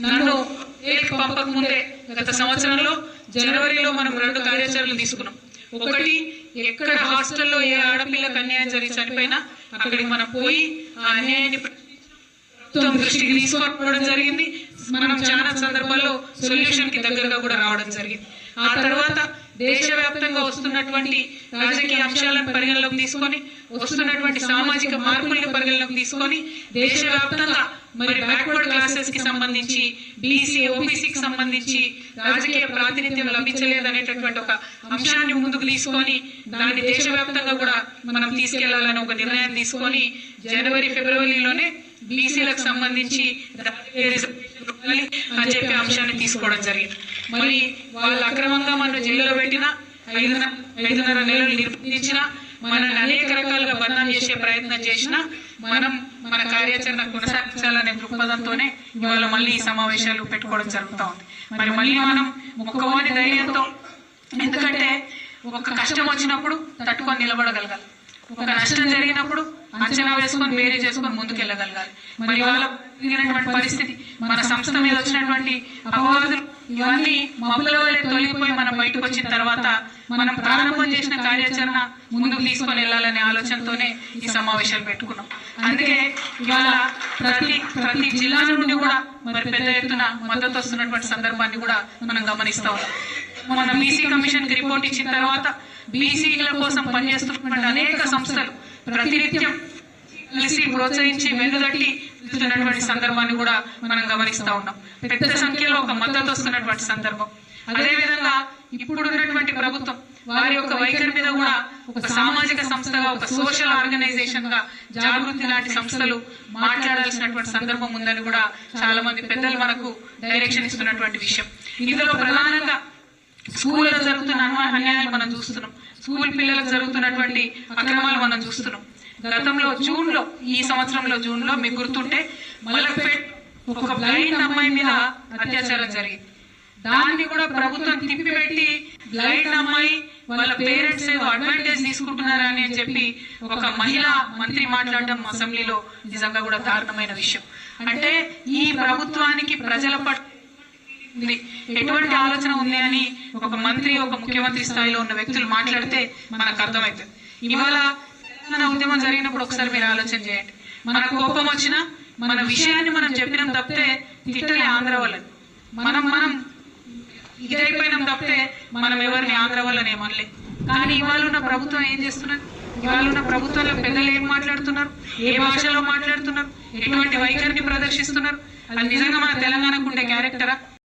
నన్ను ఏపీ పంపక ముందే గత సంవత్సరంలో జనవరిలో మనం రెండు కార్యాచరణలు తీసుకున్నాం. ఒకటి ఎక్కడ హాస్టల్లో ఏ ఆడపిల్లకు అన్యాయం జరిగి చనిపోయినా అక్కడికి మనం పోయి ఆ అన్యాయాన్ని ప్రభుత్వం దృష్టికి తీసుకోవడం జరిగింది. మనం చాలా సందర్భాల్లో సొల్యూషన్కి దగ్గరగా కూడా రావడం జరిగింది. ఆ తర్వాత దేశవ్యాప్తంగా వస్తున్నటువంటి రాజకీయ అంశాలను పరిగణలోకి తీసుకొని వస్తున్నటువంటి సామాజిక మార్పుల్ని పరిగణలోకి తీసుకొని దేశవ్యాప్తంగా మరి బ్యాక్వర్డ్ క్లాసెస్కి సంబంధించి బీసీ ఓబీసీకి సంబంధించి రాజకీయ ప్రాతినిధ్యం లభించలేదనేటటువంటి ఒక అంశాన్ని ముందుకు తీసుకొని దాన్ని దేశవ్యాప్తంగా కూడా మనం తీసుకెళ్ళాలని ఒక నిర్ణయం తీసుకొని జనవరి ఫిబ్రవరిలోనే బీసీలకు సంబంధించి అని చెప్పి అంశాన్ని తీసుకోవడం జరిగింది. మరి వాళ్ళు అక్రమంగా మన జిల్లాలో పెట్టిన ఐదున్నర ఐదున్నర నెలలు నిర్బంధించిన మనల్ని అనేక రకాలుగా బదనాం చేసే ప్రయత్నం చేసినా మనం మన కార్యాచరణ కొనసాగించాలనే దృక్పథంతోనే ఇవాళ మళ్ళీ ఈ సమావేశాలు పెట్టుకోవడం జరుగుతూ ఉంది. మరి మళ్ళీ మనం ఒక్కవారి ధైర్యంతో ఎందుకంటే ఒక కష్టం వచ్చినప్పుడు తట్టుకొని నిలబడగలగాలి. ఒక నష్టం జరిగినప్పుడు అంచనా వేసుకొని వేరే చేసుకొని ముందుకెళ్ళగలగాలి. మరి ఇవాళ జరిగినటువంటి పరిస్థితి మన సంస్థ మీద వచ్చినటువంటి అపవాదులు ఇవన్నీ మబ్బుల వల్ల తొలిపోయి మనం బయటకు వచ్చిన తర్వాత మనం ప్రారంభం చేసిన కార్యాచరణ ముందుకు తీసుకొని వెళ్ళాలనే ఆలోచనతోనే ఈ సమావేశాలు పెట్టుకున్నాం. అందుకే ఇవాళ ప్రతి ప్రతి జిల్లా నుండి కూడా మరి పెద్ద ఎత్తున మద్దతు వస్తున్నటువంటి సందర్భాన్ని కూడా మనం గమనిస్తా ఉన్నాం. మన బీసీ కమిషన్కి రిపోర్ట్ ఇచ్చిన తర్వాత బీసీల కోసం పనిచేస్తున్నటువంటి అనేక సంస్థలు ప్రతినిత్యం కలిసి ప్రోత్సహించి వెన్నుదట్టి వెళ్తున్నటువంటి సందర్భాన్ని కూడా మనం గమనిస్తా ఉన్నాం. పెద్ద సంఖ్యలో ఒక మద్దతు వస్తున్నటువంటి సందర్భం. అదే విధంగా ఇప్పుడు ఉన్నటువంటి ప్రభుత్వం వారి యొక్క వైఖరి మీద కూడా ఒక సామాజిక సంస్థగా ఒక సోషల్ ఆర్గనైజేషన్గా జాగృతి లాంటి సంస్థలు మాట్లాడాల్సినటువంటి సందర్భం ఉందని కూడా చాలా మంది పెద్దలు మనకు డైరెక్షన్ ఇస్తున్నటువంటి విషయం. ఇందులో ప్రధానంగా స్కూల్లో జరుగుతున్న అన్యాయాలు మనం చూస్తున్నాం. స్కూల్ పిల్లలకు జరుగుతున్నటువంటి అక్రమాలు మనం చూస్తున్నాం. గతంలో జూన్లో ఈ సంవత్సరంలో జూన్లో మీకు గుర్తుంటే మలక్పేట్ ఒక బ్లైండ్ అమ్మాయి మీద అత్యాచారం జరిగింది. దాన్ని కూడా ప్రభుత్వం తిప్పిపెట్టి బ్లైండ్ అమ్మాయి వాళ్ళ పేరెంట్స్ ఏదో అడ్వాంటేజ్ తీసుకుంటున్నారని అని చెప్పి ఒక మహిళా మంత్రి మాట్లాడడం అసెంబ్లీలో నిజంగా కూడా దారుణమైన విషయం. అంటే ఈ ప్రభుత్వానికి ప్రజల పట్ల ఉంది ఎటువంటి ఆలోచన ఉంది అని ఒక మంత్రి ఒక ముఖ్యమంత్రి స్థాయిలో ఉన్న వ్యక్తులు మాట్లాడితే మనకు అర్థమవుతుంది. ఇవాళ తెలంగాణ ఉద్యమం జరిగినప్పుడు ఒకసారి మీరు ఆలోచన చేయండి. మన కోపం వచ్చినా మన విషయాన్ని మనం చెప్పినాం తప్పితే తిట్టలే ఆంధ్ర వాళ్ళని. మనం మనం ఇదైపోయినాం తప్పితే మనం ఎవరిని ఆంధ్ర వాళ్ళని ఏమనలే. కానీ ఇవాళ ఉన్న ప్రభుత్వం ఏం చేస్తున్నది? ఇవాళ ఉన్న ప్రభుత్వంలో పెద్దలు ఏం మాట్లాడుతున్నారు? ఏ భాషలో మాట్లాడుతున్నారు? ఎటువంటి వైఖరిని ప్రదర్శిస్తున్నారు? అది నిజంగా మన తెలంగాణకు ఉండే క్యారెక్టరా